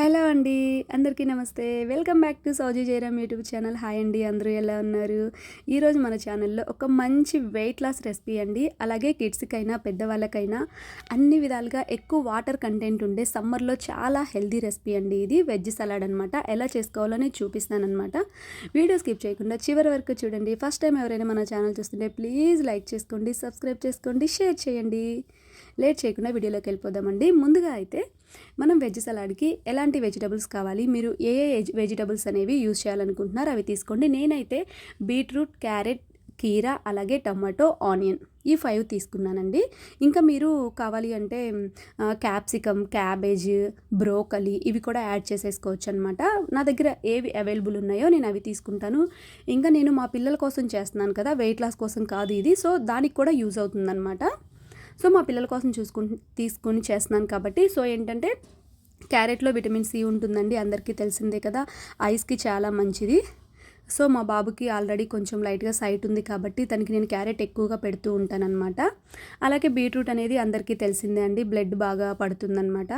Hello అండి అందరికీ నమస్తే. వెల్కమ్ బ్యాక్ టు సౌజీ జయరామ్ యూట్యూబ్ ఛానల్. హాయ్ అండి అందరూ ఎలా ఉన్నారు? ఈరోజు మన ఛానల్లో ఒక మంచి వెయిట్ లాస్ రెసిపీ అండి. అలాగే కిడ్స్కైనా పెద్దవాళ్ళకైనా అన్ని విధాలుగా ఎక్కువ వాటర్ కంటెంట్ ఉండే సమ్మర్లో చాలా హెల్దీ రెసిపీ అండి ఇది. వెజ్ సలాడ్ అనమాట ఎలా చేసుకోవాలని చూపిస్తాను వీడియో స్కిప్ చేయకుండా చివరి వరకు చూడండి. ఫస్ట్ టైం ఎవరైనా మన ఛానల్ చూస్తుంటే ప్లీజ్ లైక్ చేసుకోండి సబ్స్క్రైబ్ చేసుకోండి షేర్ చేయండి. లేట్ చేయకుండా వీడియోలోకి వెళ్ళిపోదామండి. ముందుగా అయితే మనం వెజ్ సలాడ్కి ఎలాంటి వెజిటబుల్స్ కావాలి మీరు ఏ ఏ వెజిటబుల్స్ అనేవి యూజ్ చేయాలనుకుంటున్నారు అవి తీసుకోండి. నేనైతే బీట్రూట్ క్యారెట్ కీరా అలాగే టమాటో ఆనియన్ ఈ ఫైవ్ తీసుకున్నానండి. ఇంకా మీరు కావాలి అంటే క్యాప్సికమ్ క్యాబేజ్ బ్రోకలీ ఇవి కూడా యాడ్ చేసేసుకోవచ్చు అనమాట నా దగ్గర ఏవి అవైలబుల్ ఉన్నాయో నేను అవి తీసుకుంటాను. ఇంకా నేను మా పిల్లల కోసం చేస్తున్నాను కదా వెయిట్ లాస్ కోసం కాదు ఇది. సో దానికి కూడా యూజ్ అవుతుందన్నమాట సో మా పిల్లల కోసం చూసుకుని తీసుకొని చేస్తున్నాను కాబట్టి సో ఏంటంటే క్యారెట్లో విటమిన్ సి ఉంటుందండి అందరికీ తెలిసిందే కదా. ఐస్కి చాలా మంచిది. సో మా బాబుకి ఆల్రెడీ కొంచెం లైట్గా సైట్ ఉంది కాబట్టి తనకి నేను క్యారెట్ ఎక్కువగా పెడుతూ ఉంటానన్నమాట. అలాగే బీట్రూట్ అనేది అందరికీ తెలిసిందే అండి బ్లడ్ బాగా పడుతుందన్నమాట.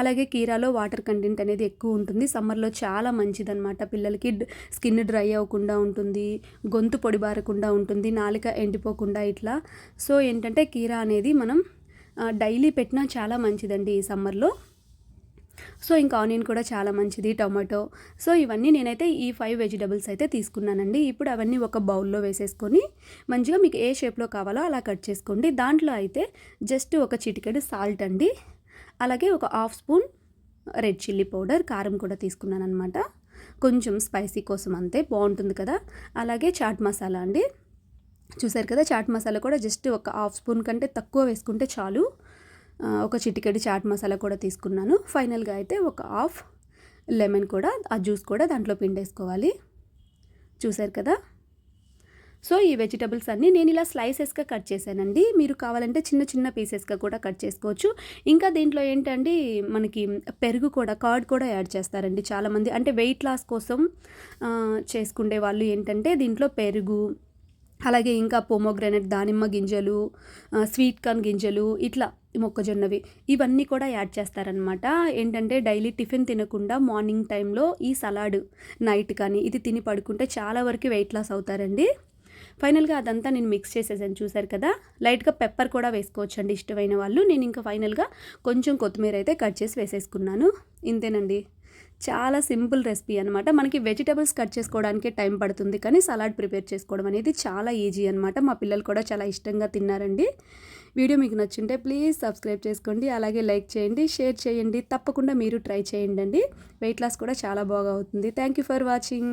అలాగే కీరాలో వాటర్ కంటెంట్ అనేది ఎక్కువ ఉంటుంది. సమ్మర్లో చాలా మంచిదన్నమాట. పిల్లలకి స్కిన్ డ్రై అవ్వకుండా ఉంటుంది గొంతు పొడిబారకుండా ఉంటుంది నాలుక ఎండిపోకుండా ఇట్లా. సో ఏంటంటే కీరా అనేది మనం డైలీ పెట్టినా చాలా మంచిదండి ఈ సమ్మర్లో. సో ఇంకా ఆనియన్ కూడా చాలా మంచిది టొమాటో. సో ఇవన్నీ నేనైతే ఈ ఫైవ్ వెజిటబుల్స్ అయితే తీసుకున్నానండి. ఇప్పుడు అవన్నీ ఒక బౌల్లో వేసేసుకొని మంచిగా మీకు ఏ షేప్లో కావాలో అలా కట్ చేసుకోండి. దాంట్లో అయితే జస్ట్ ఒక చిటికెడు సాల్ట్ అండి. అలాగే ఒక half spoon red chilli powder కారం కూడా తీసుకున్నాను అనమాట కొంచెం స్పైసీ కోసం అంతే బాగుంటుంది కదా. అలాగే చాట్ మసాలా అండి. చూసారు కదా చాట్ మసాలా కూడా జస్ట్ ఒక హాఫ్ స్పూన్ కంటే తక్కువ వేసుకుంటే చాలు. ఒక చిటికెడి చాట్ మసాలా కూడా తీసుకున్నాను. ఫైనల్గా అయితే ఒక హాఫ్ లెమన్ కూడా ఆ జ్యూస్ కూడా దాంట్లో పిండేసుకోవాలి. చూసారు కదా? సో ఈ వెజిటబుల్స్ అన్నీ నేను ఇలా స్లైసెస్గా కట్ చేశానండి. మీరు కావాలంటే చిన్న చిన్న పీసెస్గా కూడా కట్ చేసుకోవచ్చు. ఇంకా దీంట్లో ఏంటండి మనకి పెరుగు కూడా కర్డ్ కూడా యాడ్ చేస్తారండి చాలామంది. అంటే వెయిట్ లాస్ కోసం చేసుకునే వాళ్ళు ఏంటంటే దీంట్లో పెరుగు అలాగే ఇంకా పోమోగ్రానైట్ దానిమ్మ గింజలు స్వీట్ కార్న్ గింజలు ఇట్లా మొక్కజొన్నవి. ఇవన్నీ కూడా యాడ్ చేస్తారనమాట ఏంటంటే డైలీ టిఫిన్ తినకుండా మార్నింగ్ టైంలో ఈ సలాడ్ నైట్ కానీ ఇది తిని పడుకుంటే చాలా వరకు వెయిట్ లాస్ అవుతారండి. ఫైనల్గా అదంతా నేను మిక్స్ చేసేసాను చూసారు కదా. లైట్గా పెప్పర్ కూడా వేసుకోవచ్చండి ఇష్టమైన వాళ్ళు. నేను ఇంకా ఫైనల్గా కొంచెం కొత్తిమీర అయితే కట్ చేసి వేసేసుకున్నాను. ఇంతేనండి. చాలా సింపుల్ రెసిపీ అనమాట మనకి వెజిటబుల్స్ కట్ చేసుకోవడానికే టైం పడుతుంది కానీ సలాడ్ ప్రిపేర్ చేసుకోవడం అనేది చాలా ఈజీ అనమాట మా పిల్లలు కూడా చాలా ఇష్టంగా తిన్నారండి. వీడియో మీకు నచ్చుంటే ప్లీజ్ సబ్స్క్రైబ్ చేసుకోండి అలాగే లైక్ చేయండి షేర్ చేయండి తప్పకుండా మీరు ట్రై చేయండి వెయిట్ లాస్ కూడా చాలా బాగా అవుతుంది. Thank you for watching.